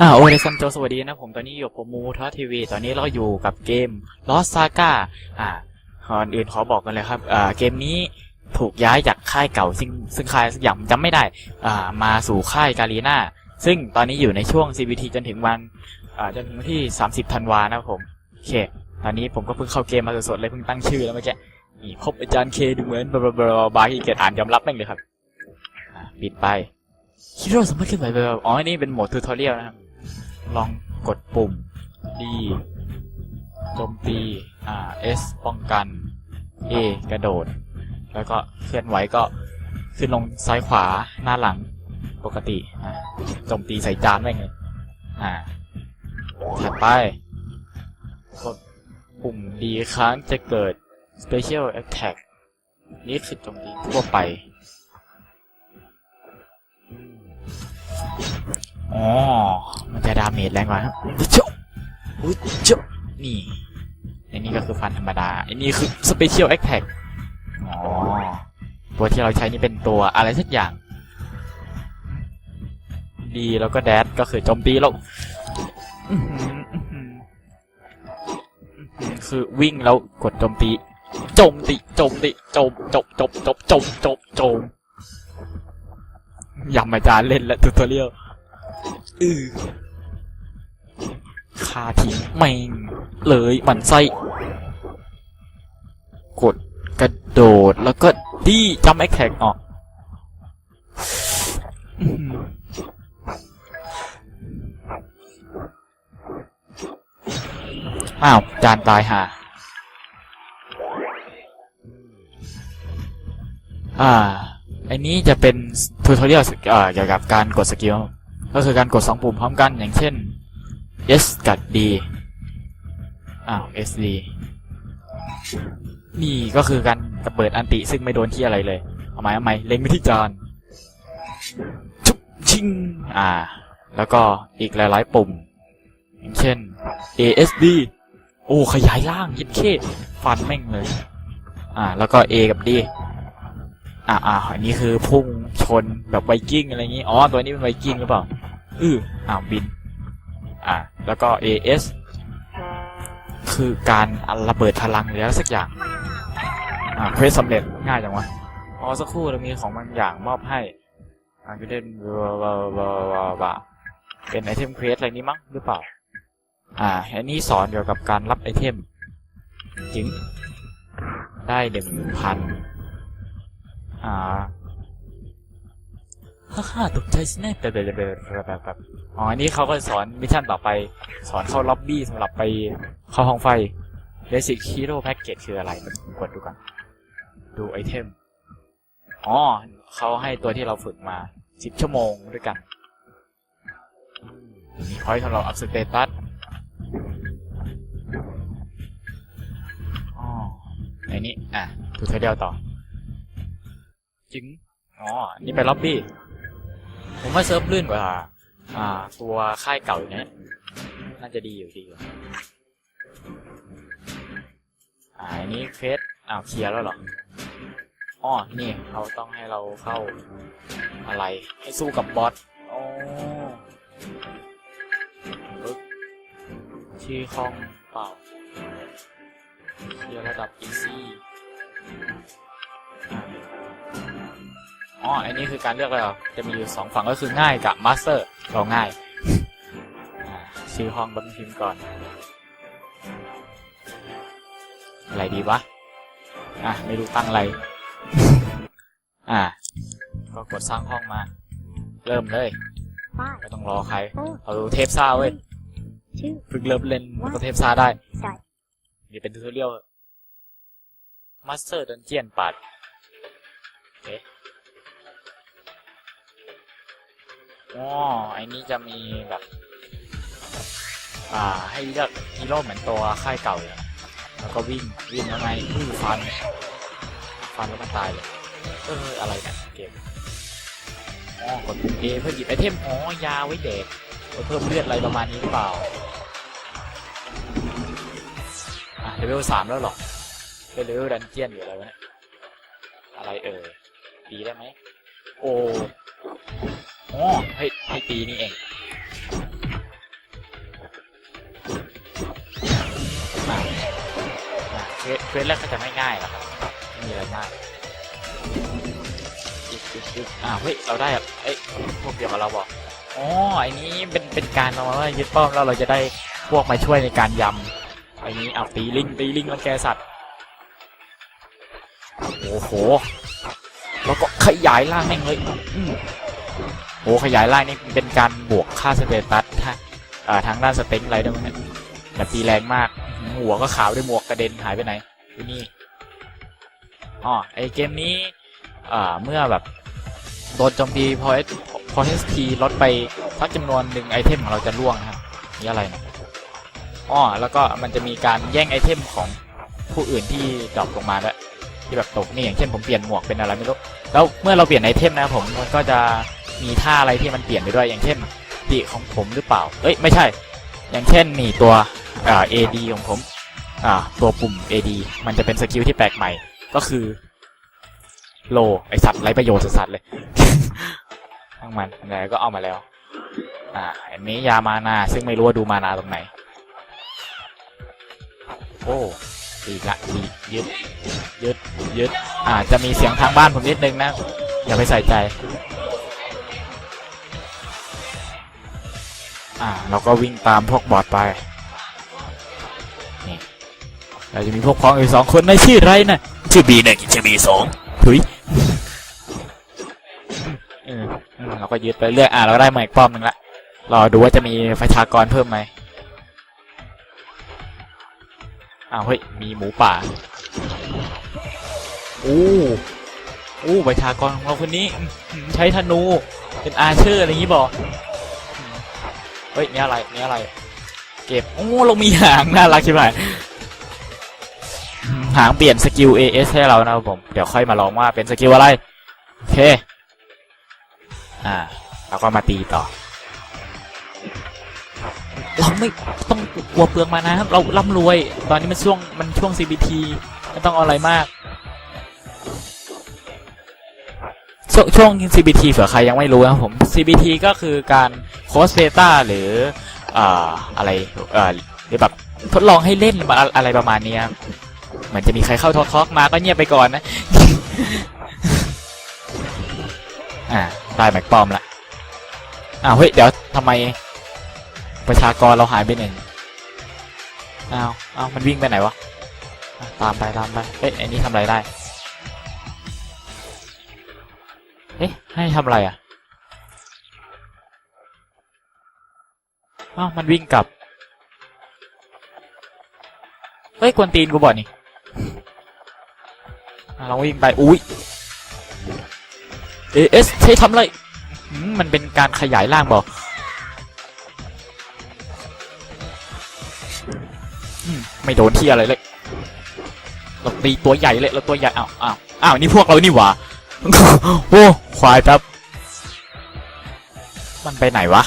อ่าโอเลซันโจสวัสดีนะผมตอนนี้อยู่กับผมมูทอทีวี ตอนนี้เราอยู่กับเกม Lost Saga อ่าก่อนอื่นขอบอกกันเลยครับอ่าเกมนี้ถูกย้ายจากค่ายเก่า ซึ่งซึ่งค่ายสักอย่างจำไม่ได้อ่ามาสู่ค่ายกาลีนาซึ่งตอนนี้อยู่ในช่วง CVT จนถึงวันอ่าจนถึงวันที่ 30ธันวานะครับผมโอเคตอนนี้ผมก็เพิ่งเข้าเกมมาสดๆเลยเพิ่งตั้งชื่อแล้วเมื่อกี้นี่พบอาจารย์เคดูเหมือนบลาบลาบาที่เกียรอ่านยอมรับแม่งเลยครับปิดไป ฮีโร่สามารถขึ้นไหวแบบอ๋ออันนี้เป็นโหมดทูทอเรียลนะครับ ลองกดปุ่ม D โจมตี อ่า S ป้องกัน A กระโดด แล้วก็เคลื่อนไหวก็ขึ้นลงซ้ายขวาหน้าหลังปกติอ่าโจมตีใส่จานแม่งอ่าถัดไปกดปุ่ม D ครั้งจะเกิด Special Attack นี่คือโจมตีทั่วไป อ๋อ มันจะดาเมจแรงกว่าครับเจ้าอุ๊ยเจนี่อันนี้ก็คือฟันธรรมดาอันนี้คือ Special Attack อ๋อ ตัวที่เราใช้นี่เป็นตัวอะไรสักอย่าง ดีแล้วก็แดดก็คือโจมตีแล้วคือวิ่งแล้วกดโจมตีโจมตีโจมตีโจมจบจบจบจบจบจมยำอาจารย์เล่นและทูตอเรียล อือคาทิ้งแม่งเลยหมันไส้ กดกระโดดแล้วก็ดีจำแอคแท็กออกอื้อหืออ้าว จานตายห่าอ่า อันนี้จะเป็นทูทอเรียลเกี่ยวกับการกดสกิล ก็คือการกดสองปุ่มพร้อมกันอย่างเช่น S กับ D อ้าว SD นี่ก็คือการระเปิดอันติซึ่งไม่โดนที่อะไรเลย เอาไหมเอาไหมเล็งไปที่จานชุบชิง อ่า แล้วก็อีกหลายๆปุ่ม อย่างเช่น ASD โอ้ ขยายล่างยิดเคฟันแม่งเลย อ่า แล้วก็ A กับ D อ่าอ่าอันนี้คือพุ่งชนแบบไวกิ้งอะไรอย่างงี้อ๋อตัวนี้เป็นไวกิ้งหรือเปล่าอืออ้าบิน อ่า แล้วก็ AS คือการระเบิดพลังหรืออะไรสักอย่าง อ่าเควสสำเร็จง่ายจังวะอ๋อสักครู่เรามีของบางอย่างมอบให้อ่าก็เด่นบาบาบาบาเป็นไอเทมเควสอะไรนี้มั้งหรือเปล่า อ่าอันนี้สอนเกี่ยวกับการรับไอเทมจริงได้หนึ่งพัน อ่าฮ่าฮ่าตกใจสิแน่แบบแบบแบบแบบแบบอ๋ออันนี้เขาก็สอนมิชชั่นต่อไป สอนเข้าล็อบบี้สำหรับไปเข้าห้องไฟ Basic Hero Package คืออะไรกดดูกันดูไอเทม อ๋อ เขาให้ตัวที่เราฝึกมาสิบชั่วโมงด้วยกัน มีพอยต์สำหรับอัพสเตตัสอ๋อในนี้ อะทูเทอเรียลต่อ จึงอ๋อ นี่ไปล็อบบี้ ผมว่าเซิร์ฟลื่นกว่า อ่า ตัวค่ายเก่าอยู่เนี่ยน่าจะดีอยู่ดีอยู่อ่าอันนี้เฟสอ้าวเคลียร์แล้วเหรออ๋อนี่เขาต้องให้เราเข้าอะไร ให้สู้กับบอสอ๋อปึ๊บชื่อห้องเปล่าเคลียร์ระดับ easy อ่ อ๋ออันนี้คือการเลือกแล้วจะมีอยู่สองฝั่งก็คือง่ายกับมาสเตอร์เราง่ายอ่าชื่อห้องบันพิมพ์ก่อน อะไรดีวะ อะ ไม่รู้ตั้งอะไร อ่าก็กดสร้างห้องมา เริ่มเลย Five, ไม่ต้องรอใคร four, เอาดูเทปซ่าเว้ย two, เพิ่งเริ่มเล่นมันก็เทปซ่าได้ start. นี่เป็นทูทอเรียลมาสเตอร์ดันเจียนปัดโอเอ๋อไอ้นี่จะมีแบบ อ่า ให้เลือกฮีโร่เหมือนตัวค่ายเก่าเลยแล้วก็วิ่งวิ่งยังไงอื้อฟัน ฟันแล้วมันตายเลยเอออะไรเนี่ยเกมอ๋อกดปุ่ม A เพื่อหยิบไอเทมอ๋อยาไว้เด็กเพิ่มเลือดอะไรประมาณนี้หรือเปล่าอะเลเวลสามแล้วหรอเป็นเลเวลดันเจียนอยู่อะไรวเนี่ยอะไรเอ่ยตีได้ไหมโอ้ อให้ให้ตีนี่เองเควสแรกก็จะไม่ง่ายหรอกครับไม่มีอะไรมากอ่าเฮ้ย เราได้อะเอ้ยพวกเดียวกับเราบอกอ๋อไอ้นี้เป็นเป็นการเราว่ายึดป้อมแล้วเราจะได้พวกมาช่วยในการยำไอ้นี้เอาตีลิงตีลิงรังแกสัตว์โอ้โหแล้วก็ขยายร่างแม่งเลยอื โอ้ขยายร่างนี่เป็นการบวกค่าสเตตัสทางอ่าทางด้านสเต็งไรด้วยมั้งเนี่ยแต่ตีแรงมาก หัวก็ขาวด้วยหมวกกระเด็นหายไปไหนอยู่นี่อ๋อไอเกมนี้เมื่อแบบโดนโจมตีพอพอเอสทีลดไปสักจำนวนหนึ่งไอเทมของเราจะร่วงครับนี่อะไรนะอ๋อแล้วก็มันจะมีการแย่งไอเทมของผู้อื่นที่ดรอปลงมาด้วยที่แบบตกนี่อย่างเช่นผมเปลี่ยนหมวกเป็นอะไรไม่รู้แล้วเมื่อเราเปลี่ยนไอเทมนะผมมันก็จะ มีท่าอะไรที่มันเปลี่ยนไปด้วยอย่างเช่นตีของผมหรือเปล่า เอ้ยไม่ใช่ อย่างเช่นนี่ตัวอ่า AD ของผมอ่าตัวปุ่ม AD มันจะเป็นสกิลที่แปลกใหม่ ก็คือโลไอสัตว์ไรประโยชน์สัตว์เลยทั้งมันไหนก็เอามาแล้ว อ่าอันนี้ยามานาซึ่งไม่รู้ว่าดูมานาตรงไหน โอ้ดีละดียึดยึดยึดอ่าจะมีเสียงทางบ้านผมนิดนึงนะ อย่าไปใส่ใจ อ่าเราก็วิ่งตามพวกบอดไปนี่เราจะมีพวกพ้องอีกสองคนในชื่อไรนะชื่อบีหนึ่งชื่อบีสองถุยเออเออเราก็ยึดไปเรื่อยอ่าเราก็ได้มาอีกป้อมหนึ่งละรอดูว่าจะมีประชากรเพิ่มไหมอ้าวเฮ้ยมีหมูป่าโอ้โอ้ประชากรของเราคนนี้ ใช้ธนูเป็นอาเชอร์อะไรอย่างงี้บอก เฮ้ยนี่อะไรนี่อะไร เก็บโอ้เรามีหางน่ารักใช่ไหมหางเปลี่ยนสกิล AS ให้เรานะครับผม เดี๋ยวค่อยมาลองว่าเป็นสกิลอะไรโอเคอ่าเราก็มาตีต่อ เราไม่ต้องกลัวเปลืองมานะครับ เราร่ำรวย ตอนนี้มันช่วงมันช่วง CBT ไม่ต้องอะไรมาก ช่วงช่วง CBT เผื่อใครยังไม่รู้นะผม CBT ก็คือการโคสเบต้าหรืออ่าอะไรเอ่อหรือแบบทดลองให้เล่นอะอะไรประมาณนี้เหมือนจะมีใครเข้าทอล์กมาก็เงียบไปก่อนนะ อ่าได้แม็กปอมละอ้าวเฮ้ยเดี๋ยวทำไมประชากรเราหายไปหนึ่งอ้าวอ้าวมันวิ่งไปไหนวะ ตามไปตามไปเอ๊ะอ้นี่ทำอะไรได้ อ๊ะ ให้ทำอะไรอะอ้าวมันวิ่งกลับ เฮ้ย กวนตีนกูบ่อนี่อะเราวิ่งไป อุ้ยเอเอสใช้ทำอะไร มันเป็นการขยายร่างบอกไม่โดนที่อะไรเลย เราตีตัวใหญ่เลย เราตัวใหญ่ อ้าวอ้าวอ้าวนี่พวกเรานี่หว่า โอ้ควายแป๊บมันไปไหนวะ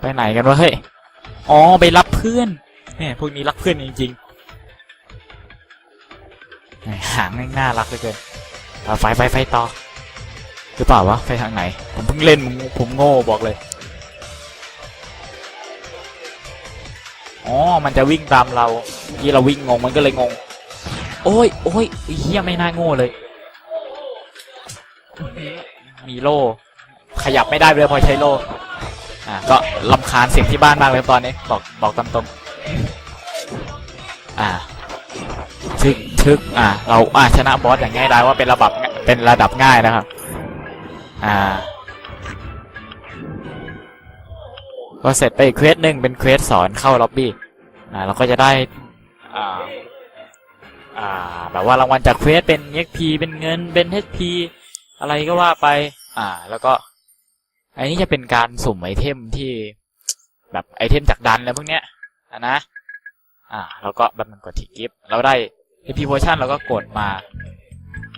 ไปไหนกันวะเฮ้ย อ๋อ ไปรับเพื่อนเนี่ยพวกนี้รักเพื่อนจริงๆหม่หางน่ารักเลือเกินไฟไฟไฟต่อหรือเปล่าวะไฟทางไหน ผมเพิ่งเล่นผมผมโง่บอกเลย อ๋อ มันจะวิ่งตามเราเมื่อกี้เราวิ่งงงมันก็เลยงง โอ้ยโอ้ยเฮียไม่น่าโง่เลย มีโล่ ขยับไม่ได้เลยพอใช้โล่ อะก็ลำคาญเสียงที่บ้านมากเลยตอนนี้ บอกบอกตามตรง อ่าชึกชึกอ่า เราอ่าชนะบอสอย่างง่ายได้ว่าเป็นระดับเป็นระดับง่ายนะครับ อ่า ก็เสร็จไปอีกเควสหนึ่งเป็นเควสสอนเข้าล็อบบี้ อ่า เราก็จะได้ อ่า อ่า แบบว่ารางวัลจากเควสเป็น XP เป็นเงินเป็น HP อะไรก็ว่าไป อ่า แล้วก็ อันนี้จะเป็นการสุ่มไอเทมที่แบบไอเทมจากดันแล้วพวกเนี้ยอะนะ อ่า แล้วก็บันมันกดที่กิฟต์เราได้ HP Potion เราก็กดมา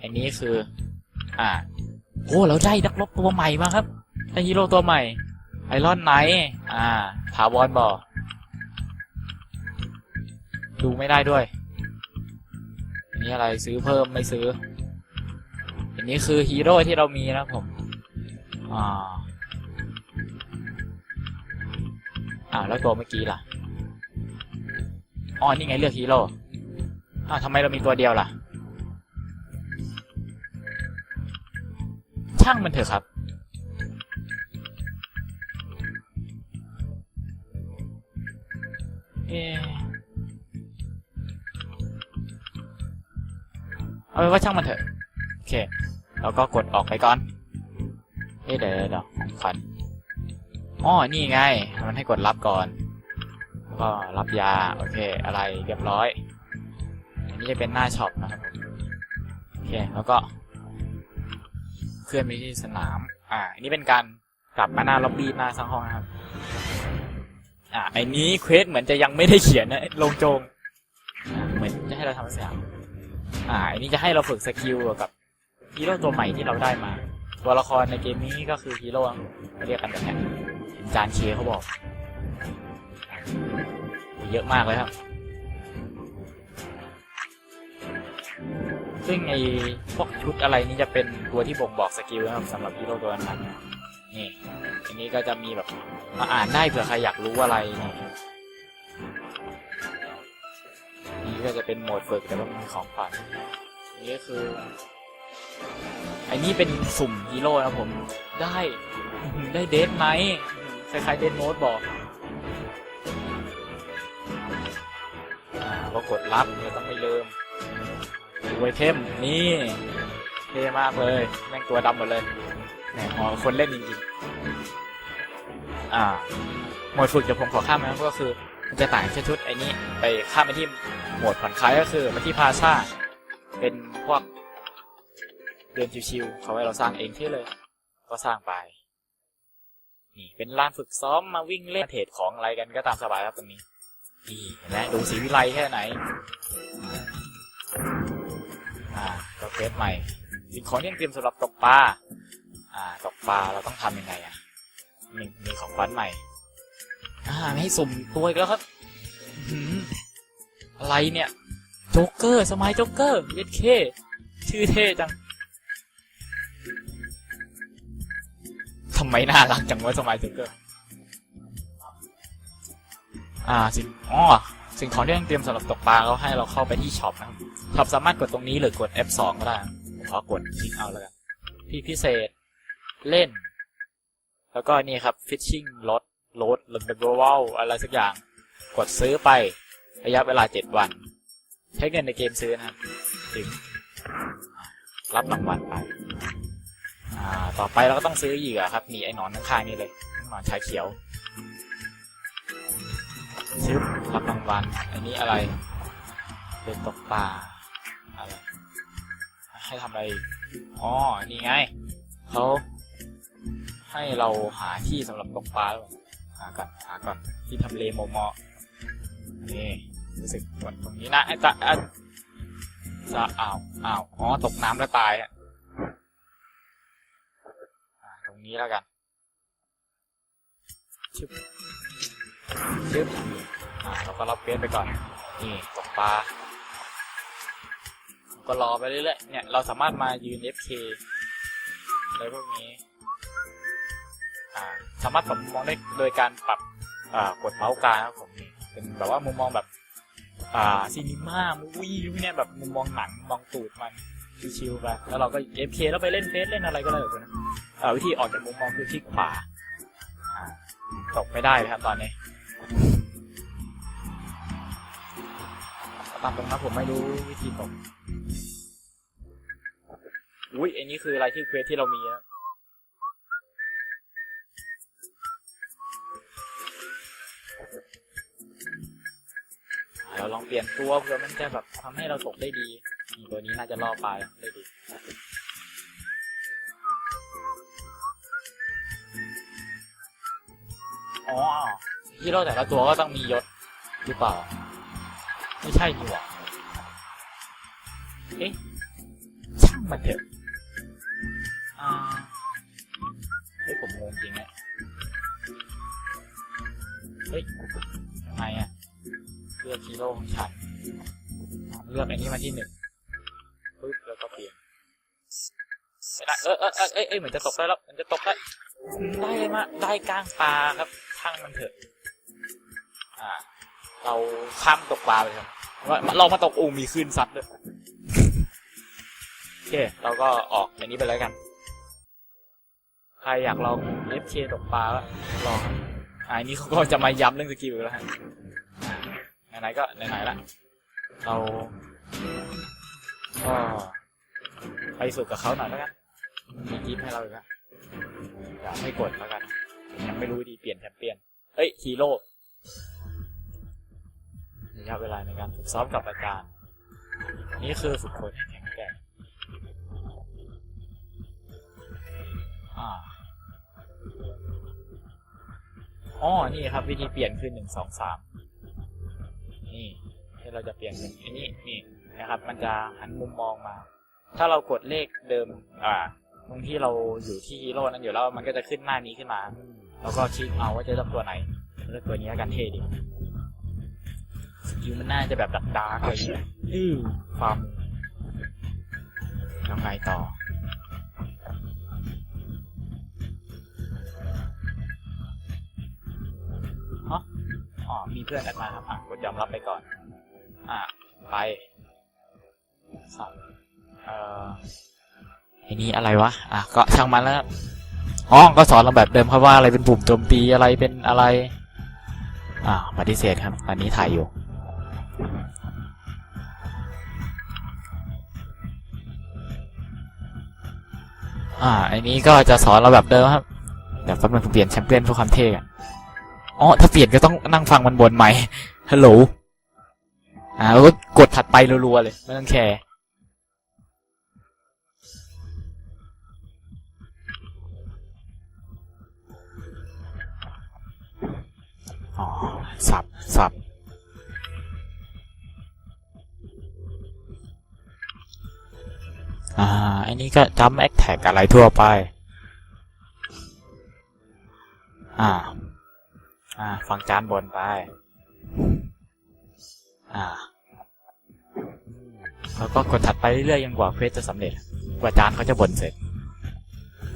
อันนี้คือ อ่าโอ้เราได้นักรบตัวใหม่มาครับได้ฮีโร่ตัวใหม่ ไอรอนไนท์อ่าถาวรบอดูไม่ได้ด้วย นี้อะไรซื้อเพิ่มไม่ซื้อ อันนี้คือฮีโร่ที่เรามีนะผม อ่าอ่าแล้วตัวเมื่อกี้ล่ะอ๋อนี่ไงเลือกฮีโร่อ้าวทำไมเรามีตัวเดียวล่ะ ช่างมันเถอะครับเอ เอาเป็นว่าช่างมันเถอะ โอเคแล้วก็กดออกไปก่อน เอ๊ะเดี๋ยวเดี๋ยวเดี๋ยวของขวัญอ๋อนี่ไง มันให้กดรับก่อนแล้วก็รับยา โอเค อะไรเรียบร้อย อันนี้จะเป็นหน้าช็อปนะครับโอเค แล้วก็เคลื่อนไปที่สนาม อ่า อันนี้เป็นการกลับมาหน้าล็อบบี้หน้าสังห้องนะครับ อ่าไอ้นี้เควสเหมือนจะยังไม่ได้เขียนนะลงโจง เหมือนจะให้เราทำสักอย่าง อ่าอันนี้จะให้เราฝึกสกิลกับฮีโร่ตัวใหม่ที่เราได้มา ตัวละครในเกมนี้ก็คือฮีโร่เรียกกันแบบนี้นจานเคเขาบอก เยอะมากเลยครับ ซึ่งไอ้พวกชุดอะไรนี่จะเป็นตัวที่บ่งบอกสกิลนะครับสำหรับฮีโร่ตัวนั้นนี่อันนี้ก็จะมีแบบมาอ่านได้เผื่อใครอยากรู้อะไรนี่ ก็จะเป็นโหมดฝึกแต่ว่ามีของขวัญนี่ก็คือ ไอ้นี่เป็นสุ่มฮีโร่นะผม ได้ได้เดทไหมคล้ายๆเดทโนตบอกอ่าก็กดรับเนี่ยต้องไม่ลืมดูไวเทมนี่เท่มากเลยแม่งตัวดำหมดเลยแหมหอคนเล่นจริงๆอ่าโหมดฝึกเดี๋ยวผมขอข้ามนะก็คือมันจะต่างแค่ชุดไอ้นี้ไปข้ามไปที่ โหมดผ่อนคลายก็คือมาที่พาซาเป็นพวกเดินชิวๆเขาให้เราสร้างเองที่เลย ก็สร้างไป นี่เป็นลานฝึกซ้อมมาวิ่งเล่นเทรดของอะไรกันก็ตามสบายครับตรงนี้ นี่เห็นไหมดูสีวิไลแค่ไหน อ่าก็เควสใหม่สิ่งของที่เตรียมสำหรับตกปลา อ่า ตกปลาเราต้องทำยังไงอะมีมีของขวัญใหม่ อ่า ไม่ให้สุ่มตัวอีกแล้วครับ อะไรเนี่ยโจ๊กเกอร์สมัยโจ๊กเกอร์เย็ดเคชื่อเท่จังทำไมน่ารักจังวะสมัยโจ๊กเกอร์ อ่าสิ่งอ๋อสิ่งของที่ต้องเตรียมสำหรับตกปลาเขาให้เราเข้าไปที่ช็อปนะครับช็อปสามารถกดตรงนี้หรือกด F2 ก็ได้ผมขอกดคลิกเอาแล้วกันที่พิเศษเล่น แล้วก็นี่ครับ fishing รถรถล d เ e ว a l อะไรสักอย่าง กดซื้อไป ระยะเวลา7วัน ใช้เงินในเกมซื้อนะรับถึงรับรางวัลไปต่อไปเราก็ต้องซื้อเหยื่อครับนี่ไอ้หนอนข้างๆนี่เลยหนอนชาเขียวชึบรับรางวัลอันนี้อะไรเป็นตกปลาอะไรให้ทำอะไรอ๋อนี่ไงเขาให้เราหาที่สำหรับตกปลาหาก่อนหาก่อนที่ทำเลโมเหมาะ นี่รู้สึกกดตรงนี้นะไอ้ตาอะจะอ้าวอ้าวอ๋อตกน้ำแล้วตายอะอ่าตรงนี้แล้วกันชึบชึบอ่าเราก็รับเฟสไปก่อน นี่ตกปลาก็รอไปเรื่อยๆ เนี่ย เราสามารถมายืน FK อะไรพวกนี้ อ่า สามารถปรับมุมมองได้โดยการปรับ อ่า กดเมาส์กลางครับผมนี่ เป็นแบบว่ามุมมองแบบ อ่าซีนิม่ามูวี่เนี่ยแบบมุมมองหนังมองตูดมันชิวๆไปแล้วเราก็ FK แล้วไปเล่นเฟซเล่นอะไรก็ได้แบบนั้นวิธีออกจากมุมมองคือคลิกขวาตกไม่ได้เลยครับตอนนี้ตามตรงนั้ผมไม่รู้วิธีตกอุ้ยอันนี้คืออะไรที่เควสที่เรามีนะ อ่าเราลองเปลี่ยนตัวเพื่อมันจะแบบทำให้เราตกได้ดีตัวนี้น่าจะล่อปลาได้ดีอ๋อฮีโร่แต่ละตัวก็ต้องมียศหรือเปล่า ไม่ใช่นี่หว่าเอ๊ะช่างมันเถอะอ่าเฮ้ยผมงงจริงนะเฮ้ยยังไงอะ เลือกฮีโร่ของฉันเลือกอันนี้มาที่หนึ่งปึ๊บแล้วก็เปลี่ยนไม่ได้เออเออเออเอยเอยเหมือนจะตกได้แล้วมันจะตกได้ได้เลยมาได้กลางปลาครับช่างมันเถอะ อ่า เราข้ามตกปลาไปครับว่าเรามาตกอูมีคลื่นซัดด้วยโอเคเราก็ออกในนี้ไปแล้วกัน ใครอยากลอง FK ตกปลาก็ลองอันนี้เขาก็จะมาย้ำเรื่องสกิลแล้วฮะ ไหนๆก็ไหนๆละเราก็ไปฝึกกับเขาหน่อยแล้วกันมีกิฟให้เราอีกแล้วอย่าไม่กดแล้วกัน ยังไม่รู้วิธีเปลี่ยนแชมเปี้ยนเฮ้ยฮีโร่ระยะเวลาในการฝึกซ้อมกับอาจารย์ นี่คือฝึกคนให้แข็งแกร่งอ๋อ นี่ครับวิธีเปลี่ยนคือหนึ่งสองสาม นี่ที่เราจะเปลี่ยนเป็นอันนี้นี่นะครับ มันจะหันมุมมองมา ถ้าเรากดเลขเดิม อ่าตรงที่เราอยู่ที่ฮีโร่นั้นอยู่แล้วมันก็จะขึ้นหน้านี้ขึ้นมา แล้วก็คลิกเอาว่าจะเลือกตัวไหนเลือกตัวนี้แล้วกันเท่ดีสกิลมันน่าจะแบบดักดาร์กอะไรอย่างเงี้ยอือฟาร์มแล้วไงต่อ อ๋อมีเพื่อนแอดมาครับอะกดยอมรับไปก่อน อะไปสับเอ่อไอ้นี่อะไรวะอะก็ช่างมันแล้วอ๋อก็สอนเราแบบเดิมครับว่าอะไรเป็นปุ่มโจมตีอะไรเป็นอะไร อ่าปฏิเสธครับ อันนี้ถ่ายอยู่อ่าอันนี้ก็จะสอนเราแบบเดิมครับ เดี๋ยวแป๊บนึงผมเปลี่ยนแชมเปี้ยนเพื่อความเท่อะ อ๋อถ้าเปลี่ยนก็ต้องนั่งฟังมันบนไหมค์ฮัลโหลอ่าแล้วก็กดถัดไปรัวๆเลย ไม่ต้องแคร์อ๋อ สับ สับ อ่า อันนี้ก็จัมแอคแท็กอะไรทั่วไป อ่า อ่า ฟังจานบนไป อ่า แล้วก็กดถัดไปเรื่อยๆจนกว่าเควสจะสำเร็จ กว่าจานเขาจะบ่นเสร็จ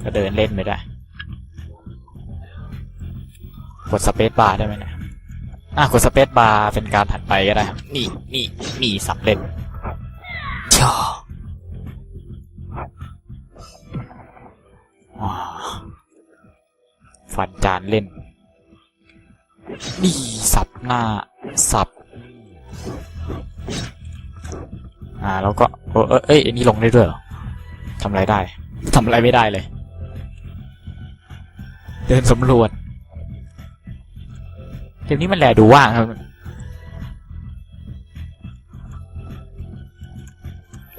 ก็เดินเล่นไปได้ กดสเปซบาร์ได้ไหมเนะอะกดสเปซบาร์เป็นการถัดไปก็ได้ครับนี่นี่นี่สำเร็จชอว้าวฟันจานเล่น นี่สับหน้าสับ อ่า แล้วก็เออเอ้ยอันนี้ลงได้ด้วยเหรอทำอะไรได้ทำอะไรไม่ได้เลย เดินสำรวจเกมนี้มันแลดูว่างครับ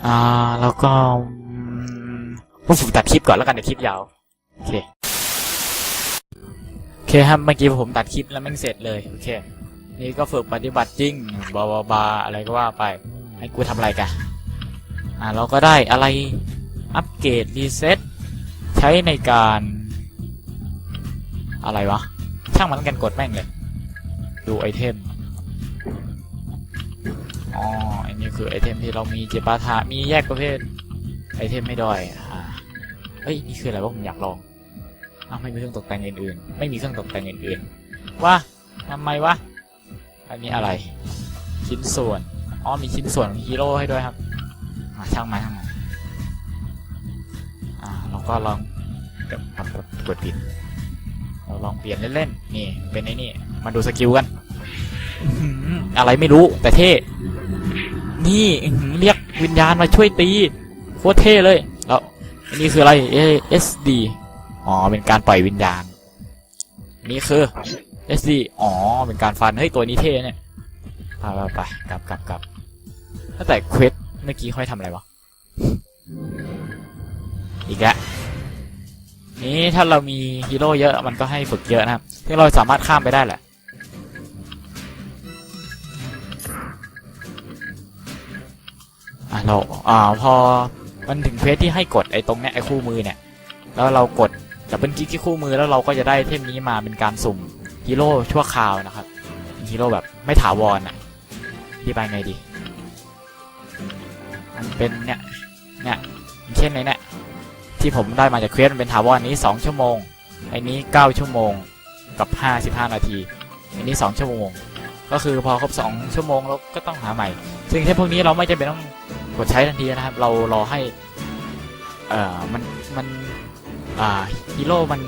อ่า แล้วก็ผมตัดคลิปก่อนแล้วกันเดี๋ยวคลิปยาว โอเค เคครับเมื่อกี้ผมตัดคลิปแล้วแม่งเสร็จเลยโอเค นี่ก็ฝึกปฏิบัติจริงบาบาบาอะไรก็ว่าไปให้กูทำอะไรกันอ่าเราก็ได้อะไรอัปเกรดรีเซ็ตใช้ในการอะไรวะ ช่างมันกันกดแม่งเลย ดูไอเทมอ๋ออันนี้คือไอเทมที่เรามีเจปาถามีแยกประเภทไอเทมไม่ด้อยอ่าเฮ้ย นี่คืออะไรวะผมอยากลอง อ้าวไม่มีเครื่องตกแต่งอื่นๆ ไม่มีเครื่องตกแต่งอื่นๆว่าทำไมวะอันนี้อะไร ชิ้นส่วน อ๋อมีชิ้นส่วนของฮีโร่ให้ด้วยครับอ่าช่างมาช่างมาอ่าเราก็ลองเดี๋ยวทำกดผิดเราลองเปลี่ยนเล่นๆ นี่เป็นไอ้นี่ มาดูสกิลกันอื้อหืออะไรไม่รู้แต่เท่ นี่อื้อหือเรียกวิญญาณมาช่วยตี โคตรเท่เลย แล้วอันนี้คืออะไร ASD อ๋อ เป็นการปล่อยวิญญาณ นี่คือ SD อ๋อ เป็นการฟัน เฮ้ย ตัวนี้เท่เนี่ยไปไปไปกลับกลับกลับตั้งแต่เควสเมื่อกี้ค่อยทำอะไรวะ อีกแล้วนี้ถ้าเรามีฮีโร่เยอะมันก็ให้ฝึกเยอะนะครับซึ่งเราสามารถข้ามไปได้แหละ อะเราอ่าพอมันถึงเควสที่ให้กดไอ้ตรงเนี้ยไอ้คู่มือเนี่ย แล้วเรากด ดับเบิลคลิกที่คู่มือแล้วเราก็จะได้เทมนี้มาเป็นการสุ่มฮีโร่ชั่วคราวนะครับฮีโร่แบบไม่ถาวรอะอธิบายไงดี มันเป็นเนี่ยเนี่ยเช่นไอ้เนี่ยที่ผมได้มาจากเควสมันเป็นถาวรอันนี้ 2 ชั่วโมงอันนี้ 9 ชั่วโมงกับ 55 นาที อันนี้ 2 ชั่วโมง ก็คือพอครบ 2 ชั่วโมงเราก็ต้องหาใหม่ ซึ่งเทปพวกนี้เราไม่จำเป็นต้องกดใช้ทันทีนะครับ เรารอให้ เอ่อ มัน มัน อ่าฮีโร่มัน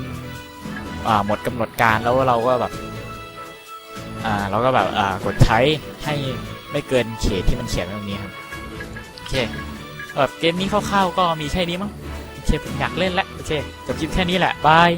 อ่าหมดกำหนดการแล้วเราก็แบบอ่าเราก็แบบอ่ากดใช้ให้ไม่เกินเขตที่มันเขียนไว้ตรงนี้ครับโอเคแบบเกมนี้คร่าวๆก็มีแค่นี้มั้งโอเคผมอยากเล่นแล้วโอเคจบคลิปแค่นี้แหละบาย